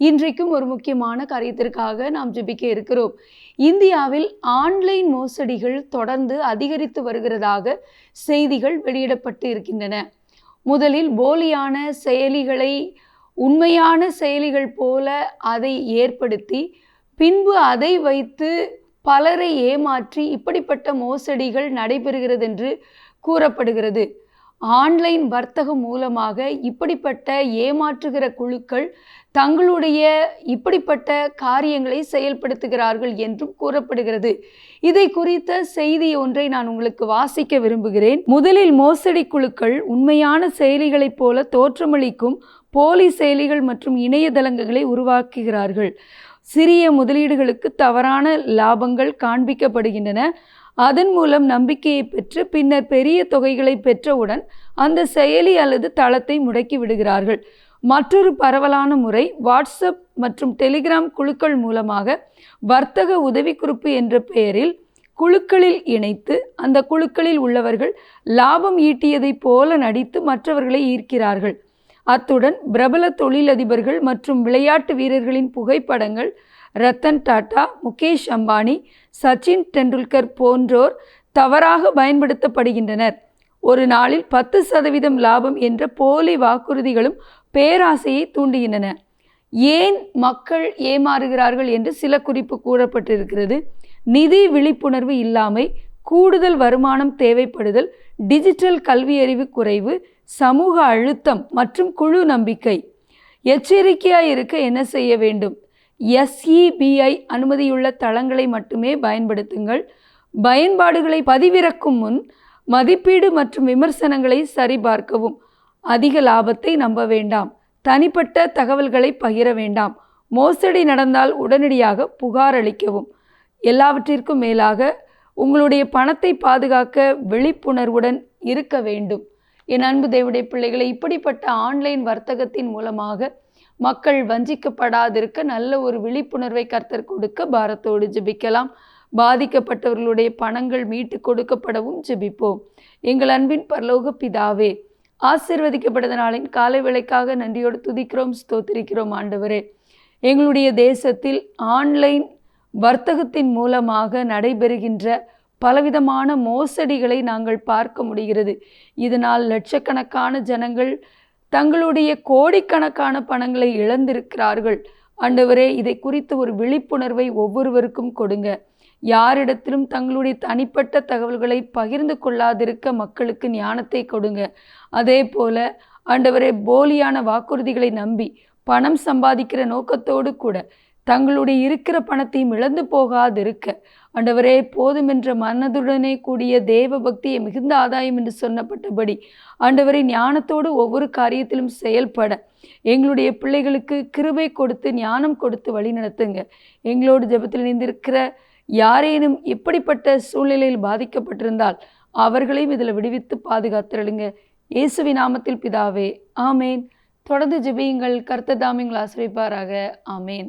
இன்றைக்கும் ஒரு முக்கியமான காரியத்திற்காக நாம் ஜெபிக்க இருக்கிறோம். இந்தியாவில் ஆன்லைன் மோசடிகள் தொடர்ந்து அதிகரித்து வருகிறதாக செய்திகள் வெளியிடப்பட்டு இருக்கின்றன. முதலில் போலியான செயலிகளை உண்மையான செயலிகள் போல அதை ஏற்படுத்தி பின்பு அதை வைத்து பலரை ஏமாற்றி இப்படிப்பட்ட மோசடிகள் நடைபெறுகிறது என்று கூறப்படுகிறது. ஆன்லைன் வர்த்தகம் மூலமாக இப்படிப்பட்ட ஏமாற்றுகிற குழுக்கள் தங்களுடைய இப்படிப்பட்ட காரியங்களை செயல்படுத்துகிறார்கள் என்றும் கூறப்படுகிறது. இதை குறித்த செய்தி ஒன்றை நான் உங்களுக்கு வாசிக்க விரும்புகிறேன். முதலில் மோசடி குழுக்கள் உண்மையான செயலிகளைப் போல தோற்றமளிக்கும் போலி செயலிகள் மற்றும் இணையதளங்களை உருவாக்குகிறார்கள். சிறிய முதலீடுகளுக்கு தவறான லாபங்கள் காண்பிக்கப்படுகின்றன. அதன் மூலம் நம்பிக்கையை பெற்று பின்னர் பெரிய தொகைகளை பெற்றவுடன் அந்த செயலி அல்லது தளத்தை முடக்கி விடுகிறார்கள். மற்றொரு பரவலான முறை வாட்ஸ்அப் மற்றும் டெலிகிராம் குழுக்கள் மூலமாக வர்த்தக உதவிக்குறிப்பு என்ற பெயரில் குழுக்களில் இணைத்து அந்த குழுக்களில் உள்ளவர்கள் லாபம் ஈட்டியதைப் போல நடித்து மற்றவர்களை ஈர்க்கிறார்கள். அத்துடன் பிரபல தொழிலதிபர்கள் மற்றும் விளையாட்டு வீரர்களின் புகைப்படங்கள் ரத்தன் டாட்டா முகேஷ் அம்பானி சச்சின் டெண்டுல்கர் போன்றோர் தவறாக பயன்படுத்தப்படுகின்றனர். ஒரு நாளில் பத்து சதவீதம் லாபம் என்ற போலி வாக்குறுதிகளும் பேராசையை தூண்டுகின்றன. ஏன் மக்கள் ஏமாறுகிறார்கள் என்று சில குறிப்பு கூறப்பட்டிருக்கிறது. நிதி விழிப்புணர்வு இல்லாமை கூடுதல் வருமானம் தேவைப்படுதல் டிஜிட்டல் கல்வியறிவு குறைவு சமூக அழுத்தம் மற்றும் குழு நம்பிக்கை. எச்சரிக்கையாக இருக்க என்ன செய்ய வேண்டும்? எஸ்இபிஐ அனுமதியுள்ள தளங்களை மட்டுமே பயன்படுத்துங்கள். பயன்பாடுகளை பதிவிறக்கும் முன் மதிப்பீடு மற்றும் விமர்சனங்களை சரிபார்க்கவும். அதிக லாபத்தை நம்ப வேண்டாம். தனிப்பட்ட தகவல்களை பகிர வேண்டாம். மோசடி நடந்தால் உடனடியாக புகார் அளிக்கவும். எல்லாவற்றிற்கும் மேலாக உங்களுடைய பணத்தை பாதுகாக்க விழிப்புணர்வுடன் இருக்க வேண்டும். என் அன்பு தேவடைய பிள்ளைகளை இப்படிப்பட்ட ஆன்லைன் வர்த்தகத்தின் மூலமாக மக்கள் வஞ்சிக்கப்படாதிருக்க நல்ல ஒரு விழிப்புணர்வை கர்த்தர் கொடுக்க பாரத்தோடு ஜெபிக்கலாம். பாதிக்கப்பட்டவர்களுடைய பணங்கள் மீட்டு கொடுக்கப்படவும் ஜெபிப்போம். எங்கள் அன்பின் பரலோக பிதாவே ஆசிர்வதிக்கப்பட்ட நாளின் காலை விலைக்காக நன்றியோடு துதிக்கிறோம் ஸ்தோத்திரிக்கிறோம் ஆண்டவரே. எங்களுடைய தேசத்தில் ஆன்லைன் வர்த்தகத்தின் மூலமாக நடைபெறுகின்ற பலவிதமான மோசடிகளை நாங்கள் பார்க்க முடிகிறது. இதனால் லட்சக்கணக்கான ஜனங்கள் தங்களுடைய கோடிக்கணக்கான பணங்களை இழந்திருக்கிறார்கள். ஆண்டவரே இதை குறித்து ஒரு விழிப்புணர்வை ஒவ்வொருவருக்கும் கொடுங்க. யாரிடத்திலும் தங்களுடைய தனிப்பட்ட தகவல்களை பகிர்ந்து கொள்ளாதிருக்க மக்களுக்கு ஞானத்தை கொடுங்க. அதே போல ஆண்டவரே போலியான வாக்குறுதிகளை நம்பி பணம் சம்பாதிக்கிற நோக்கத்தோடு கூட தங்களுடைய இருக்கிற பணத்தையும் இழந்து போகாதிருக்க. ஆண்டவரே போதுமென்ற மனதுடனே கூடிய தேவ பக்தியை மிகுந்த ஆதாயம் என்று சொன்னப்பட்டபடி ஆண்டவரை ஞானத்தோடு ஒவ்வொரு காரியத்திலும் செயல்பட. எங்களுடைய பிள்ளைகளுக்கு கிருபை கொடுத்து ஞானம் கொடுத்து வழி நடத்துங்க. எங்களோடு ஜெபத்தில் இணைந்திருக்கிற யாரேனும் இப்படிப்பட்ட சூழ்நிலையில் பாதிக்கப்பட்டிருந்தால் அவர்களையும் இதில் விடுவித்து பாதுகாத்திரளுங்க. இயேசுவி நாமத்தில் பிதாவே ஆமேன். தொடர்ந்து ஜெபியுங்கள். கர்த்ததாமிங்கள் ஆசிரிப்பாராக ஆமேன்.